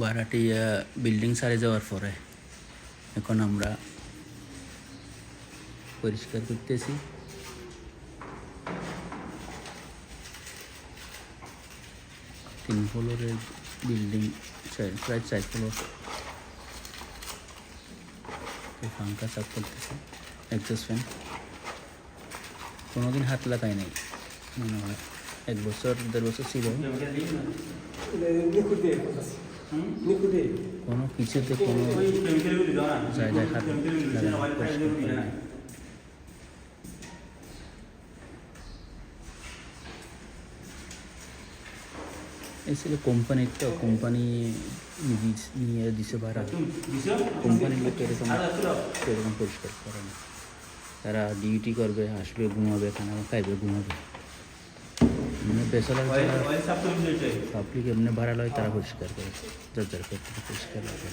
বারাটিয়া building সারে যাওয়ার পরে এখন আমরা পরিষ্কার করতেছি। তিন ফ্লোরের বিল্ডিং প্রায় চার ফ্লোর পাঙ্খা সাফ করতেছে এক্সস্ট ফ্যান কোনোদিন হাত লাগাই নাই, মনে হয়। এক বছর দেড় বছর ছিল কোনো কিছুতে কোনো জায়গায় হাত ছিল কোম্পানির তো কোম্পানি নিয়ে দিছে ভাড়া কোম্পানির লোক এরকম এরকম পরিষ্কার করে না তারা ডিউটি করবে আসবে ঘুমাবে খানা খাইবে ঘুমাবে মানে বেসরকারি যারা পাবলিক এমনি ভাড়া লয় তারা পরিষ্কার করে যার যার ক্ষেত্রে পরিষ্কার লাগে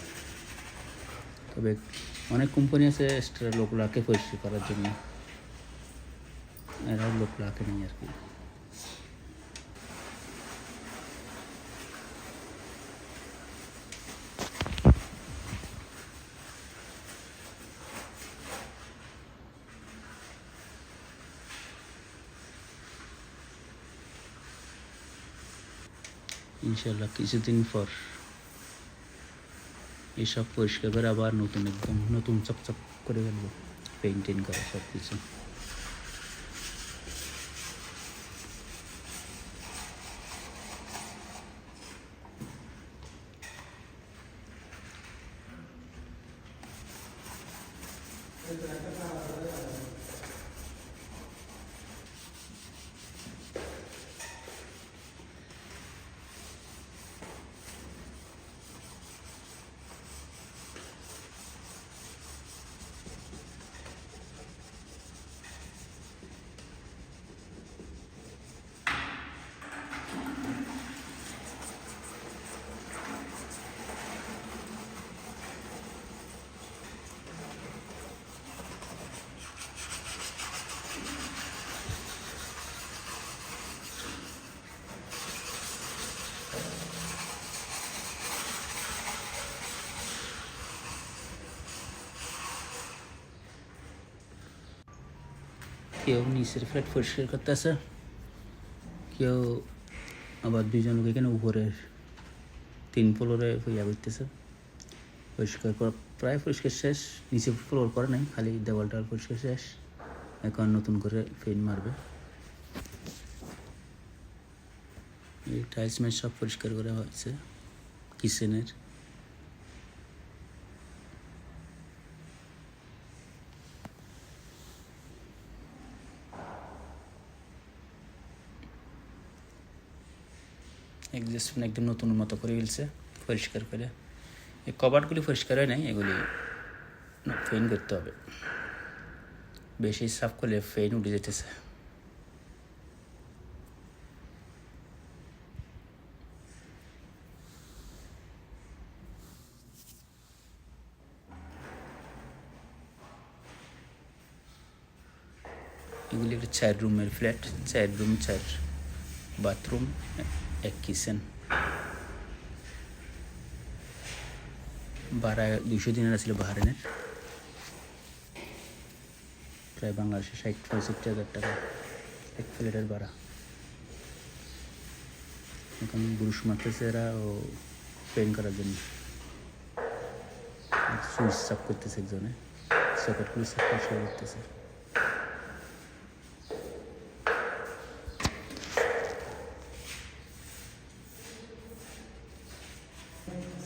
তবে অনেক কোম্পানি আছে এক্সট্রা লোক লাগে পরিষ্কার করার জন্য এরা লোক লাগে নেই আর কি ইনশাল্লাহ কিছুদিন পর এসব পরিষ্কার করে আবার নতুন একদম নতুন চকচক করে ফেলব পেন্টিং করা সব কিছু কেউ নিচের ফ্ল্যাট পরিষ্কার করতেছে, কেউ আবার দুজন লোক এখানে উপরের তিন ফ্লোরে ইয়া করতেছে পরিষ্কার করা প্রায় পরিষ্কার শেষ, নিচে ফ্লোর করে নাই, খালি দেওয়ালটা পরিষ্কার শেষ। এখন নতুন করে পেইন্ট মারবে। এই টাইলস ম্যাচ সব পরিষ্কার করা হয়েছে কিচেনের এক্সাস্ট ফ্যান একদম নতুন মতো করে ফেলছে, পরিষ্কার করে। এই কভারগুলি পরিষ্কার হয় নাই, এগুলি ফেন করতে হবে। বেশি সাফ করলে ফেন উঠে যেতেছে। এগুলি একটা চার রুমের ফ্ল্যাট চার রুম, চার বাথরুম এক কিচেন ভাড়া দুশো দিনের ছিল বাহারেনের। প্রায় বাংলাদেশে ষাট পঁয়ষট্টি হাজার টাকা এক প্লেটের ভাড়া এখন ব্রুশ মারতেছে এরা ও পেন করার জন্য। সুইচ সাফ করতেছে একজনে। সকেটগুলি সাফ করতেছে।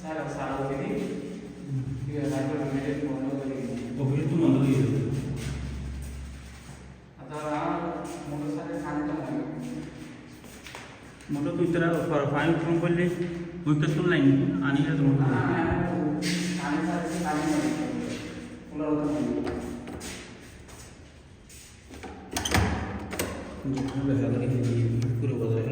సార్ సార్ ఒకటి ఇక లైఫ్లో మెడిటేట్ ఫోన్లో జరిగింది ఒక ఇటు మందులు చేయాలి मतलब तू इतना परफॉर्म क्यों कर ले वो तो सुन लाइन आने का तुम पूरा बदल